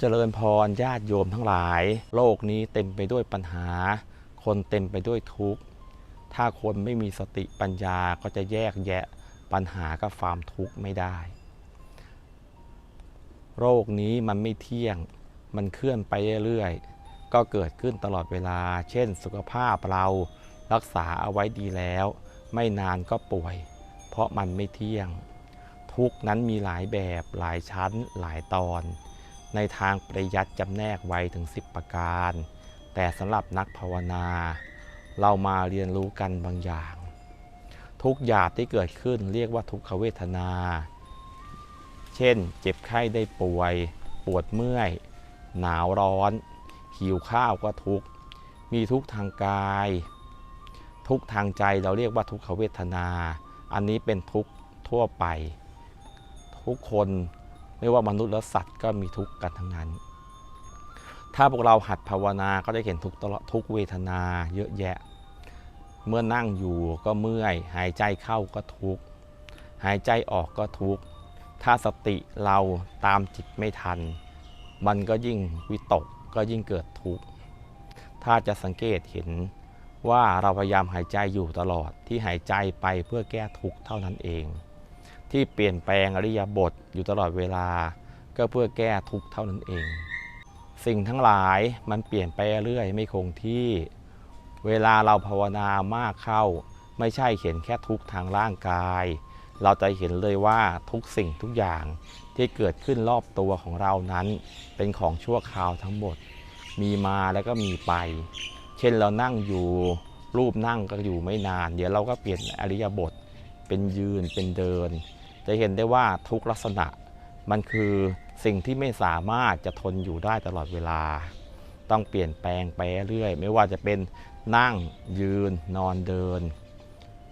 เจริญพรญาติโยมทั้งหลาย โลกนี้เต็มไปด้วยปัญหา คนเต็มไปด้วยทุกข์ ถ้าคนไม่มีสติปัญญาก็จะแยกแยะปัญหากับความทุกข์ไม่ได้ โรคนี้มันไม่เที่ยงมันเคลื่อนไปเรื่อยๆ ก็เกิดขึ้นตลอดเวลา เช่น สุขภาพเรารักษาเอาไว้ดีแล้ว ไม่นานก็ป่วย เพราะมันไม่เที่ยง ทุกข์นั้นมีหลายแบบหลายชั้นหลายตอน ในทางปริยัติจำแนกไว้ถึง 10 ประการ แต่สำหรับนักภาวนา เรามาเรียนรู้กันบางอย่าง ทุกหยาบที่เกิดขึ้นเรียกว่าทุกขเวทนา เช่น เจ็บไข้ได้ป่วย ปวดเมื่อย หนาวร้อน หิวข้าวก็ทุกข์มีทุกทางกาย ทุกทางใจเราเรียกว่าทุกขเวทนา อันนี้เป็นทุกทั่วไป ทุกคน ไม่ว่ามนุษย์และสัตว์ก็มีทุกข์กันทั้งนั้น ถ้าพวกเราหัดภาวนาก็ได้เห็นทุกตลอดทุกเวทนาเยอะแยะ เมื่อนั่งอยู่ก็เมื่อย หายใจเข้าก็ทุกข์ หายใจออกก็ทุกข์ ถ้าสติเราตามจิตไม่ทัน มันก็ยิ่งวิตกก็ยิ่งเกิดทุกข์ ถ้าจะสังเกตเห็นว่าเราพยายามหายใจอยู่ตลอดที่หายใจไปเพื่อแก้ทุกข์เท่านั้นเอง ที่เปลี่ยนแปลงอริยบทอยู่ตลอดเวลา ก็เพื่อแก้ทุกข์เท่านั้นเอง สิ่งทั้งหลายมันเปลี่ยนไปเรื่อยไม่คงที่ เวลาเราภาวนามากเข้า ไม่ใช่เห็นแค่ทุกข์ทางร่างกาย เราจะเห็นเลยว่าทุกสิ่งทุกอย่างที่เกิดขึ้นรอบตัวของเรานั้นเป็นของชั่วคราวทั้งหมด มีมาแล้วก็มีไป เช่นเรานั่งอยู่รูปนั่งก็อยู่ไม่นาน เดี๋ยวเราก็เปลี่ยนอริยบท เป็นยืนเป็นเดิน จะเห็นได้ว่าทุกลักษณะมันคือสิ่งที่ไม่สามารถจะทนอยู่ได้ตลอดเวลา ต้องเปลี่ยนแปลงไปเรื่อยไม่ว่าจะเป็นนั่งยืนนอนเดิน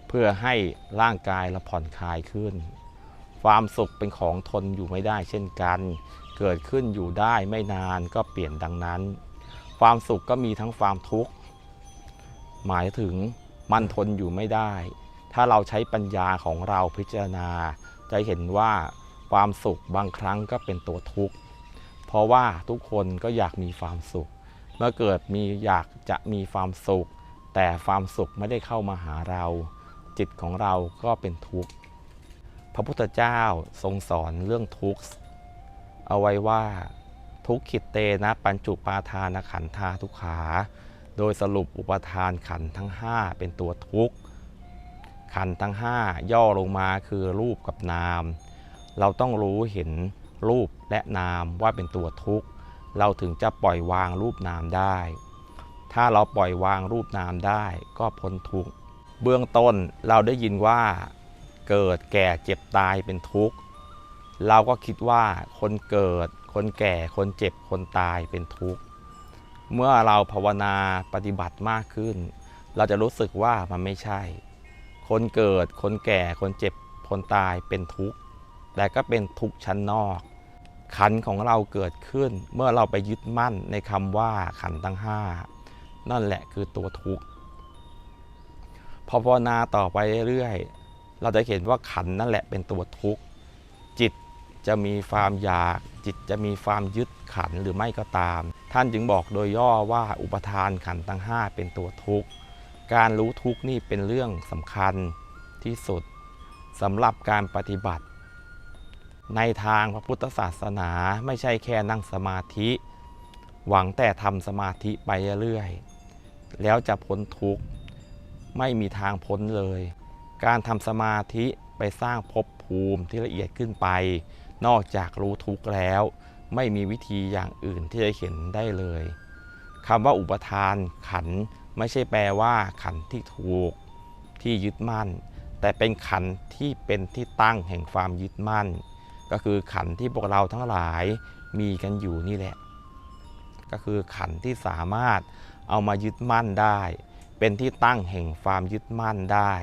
เพื่อให้ร่างกายเราผ่อนคลายขึ้น ความสุขเป็นของทนอยู่ไม่ได้เช่นกัน เกิดขึ้นอยู่ได้ไม่นานก็เปลี่ยนดังนั้น ความสุขก็มีทั้งความทุกข์หมายถึงมันทนอยู่ไม่ได้ ถ้าเราใช้ปัญญาของเราพิจารณา จะเห็นว่าความสุขบางครั้งก็เป็นตัวทุกข์ เพราะว่าทุกคนก็อยากมีความสุข เมื่อเกิดมีอยากจะมีความสุข แต่ความสุขไม่ได้เข้ามาหาเรา จิตของเราก็เป็นทุกข์ พระพุทธเจ้าทรงสอนเรื่องทุกข์เอาไว้ว่าทุกขิตเตนะปัญจุปาทานขันธาทุกขา โดยสรุปอุปทานขันทั้ง 5 เป็นตัวทุกข์ ขันทั้ง 5 ย่อลงมาคือรูปกับนาม เราต้องรู้เห็นรูปและนามว่าเป็นตัวทุกข์ เราถึงจะปล่อยวางรูปนามได้ ถ้าเราปล่อยวางรูปนามได้ก็พ้นทุกข์ เบื้องต้นเราได้ยินว่า เกิดแก่เจ็บตายเป็นทุกข์ เราก็คิดว่าคนเกิด คนแก่ คนเจ็บ คนตายเป็นทุกข์ เมื่อเราภาวนาปฏิบัติมากขึ้น เราจะรู้สึกว่ามันไม่ใช่ คนเกิด คนแก่ คนเจ็บ คนตายเป็นทุกข์ แต่ก็เป็นทุกข์ชั้นนอก ขันของเราเกิดขึ้น เมื่อเราไปยึดมั่นในคำว่าขันธ์ทั้งห้านั่นแหละคือตัวทุกข์ พอภาวนาต่อไปเรื่อยๆ เราจะเห็นว่าขันนั่นแหละเป็นตัวทุกข์ จิตจะมีความอยาก จิตจะมีความยึดขันหรือไม่ก็ตาม ท่านจึงบอกโดยย่อว่าอุปทานขันธ์ทั้ง5เป็นตัวทุกข์ การรู้ทุกข์นี่เป็นเรื่องสำคัญที่สุดสำหรับการปฏิบัติ ในทางพระพุทธศาสนาไม่ใช่แค่นั่งสมาธิ หวังแต่ทำสมาธิไปเรื่อยๆแล้วจะพ้นทุกข์ไม่มีทางพ้นเลย การทำสมาธิไปสร้างภพภูมิที่ละเอียดขึ้นไป นอกจากรู้ทุกข์แล้ว ไม่มีวิธีอย่างอื่นที่จะเห็นได้เลยคำว่าอุปทานขันธ ไม่ใช่แปลว่าขันที่ถูกที่ยึดมั่น แต่เป็นขันที่เป็นที่ตั้งแห่งความยึดมั่น ก็คือขันที่พวกเราทั้งหลายมีกันอยู่นี่แหละ ก็คือขันที่สามารถเอามายึดมั่นได้ เป็นที่ตั้งแห่งความยึดมั่นได้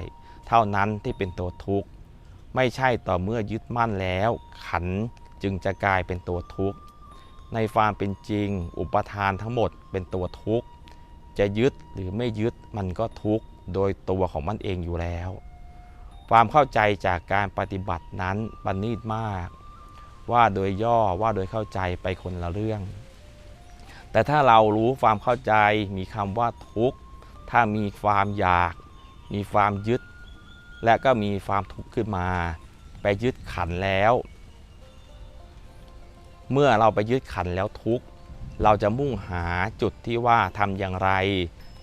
เท่านั้นที่เป็นตัวทุกข์ ไม่ใช่ต่อเมื่อยึดมั่นแล้ว ขันจึงจะกลายเป็นตัวทุกข์ในความเป็นจริง อุปทานทั้งหมดเป็นตัวทุกข์ จะยึดหรือไม่ยึดมันก็ทุกข์โดยตัวของมันเองอยู่แล้ว ความเข้าใจจากการปฏิบัตินั้นปณีตมาก ว่าโดยย่อว่าโดยเข้าใจไปคนละเรื่อง แต่ถ้าเรารู้ความเข้าใจมีคำว่าทุกข์ถ้ามีความอยาก มีความยึด และก็มีความทุกข์ขึ้นมา ไปยึดขันแล้ว เมื่อเราไปยึดขันแล้วทุกข์ เราจะมุ่งหาจุดที่ว่าทำอย่างไร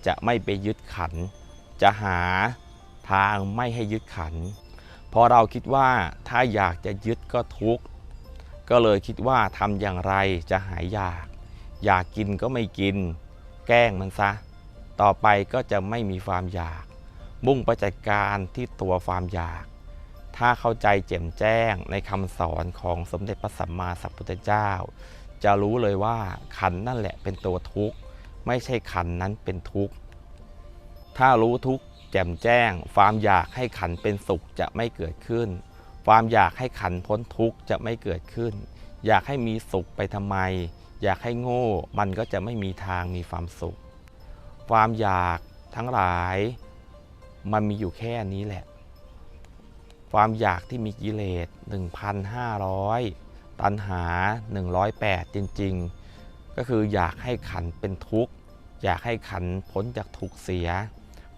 จะไม่ไปยึดขัน จะหาทางไม่ให้ยึดขัน พอเราคิดว่าถ้าอยากจะยึดก็ทุกข์ ก็เลยคิดว่าทำอย่างไรจะหายอยาก อยากกินก็ไม่กิน แกล้งมันซะ ต่อไปก็จะไม่มีความอยาก มุ่งไปจัดการที่ตัวความอยาก ถ้าเข้าใจแจ่มแจ้งในคำสอนของสมเด็จพระสัมมาสัมพุทธเจ้า จะรู้เลยว่าขันนั่นแหละเป็นตัวทุกข์ ไม่ใช่ขันนั้นเป็นทุกข์ ถ้ารู้ทุกข์แจ่มแจ้ง ความอยากให้ขันเป็นสุขจะไม่เกิดขึ้น ความอยากให้ขันพ้นทุกข์จะไม่เกิดขึ้น อยากให้มีสุขไปทำไม อยากให้โง่ มันก็จะไม่มีทางมีความสุข ความอยากทั้งหลาย มันมีอยู่แค่นี้แหละ ความอยากที่มีกิเลส1,500 ตัณหา 108 จริง ๆ ก็คืออยากให้ขันเป็นทุกข์ อยากให้ขันพ้นจากทุกข์เสีย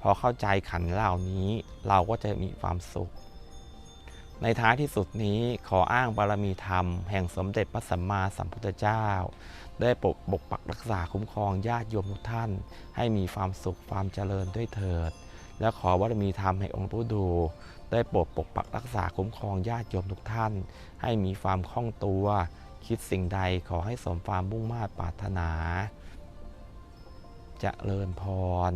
พอเข้าใจขันเหล่านี้เราก็จะมีความสุข ในท้ายที่สุดนี้ขออ้างบารมีธรรม แห่งสมเด็จพระสัมมาสัมพุทธเจ้า ได้ปกปกปักรักษาคุ้มครองญาติโยมทุกท่าน ให้มีความสุขความเจริญด้วยเถิด และขอบารมีธรรมแห่งองค์พระดู ได้โปรดปกปักรักษาคุ้มครองญาติโยมทุกท่าน ให้มีความคล่องตัว คิดสิ่งใดขอให้สมความมุ่งมา่ปรารถนาจเจริญพร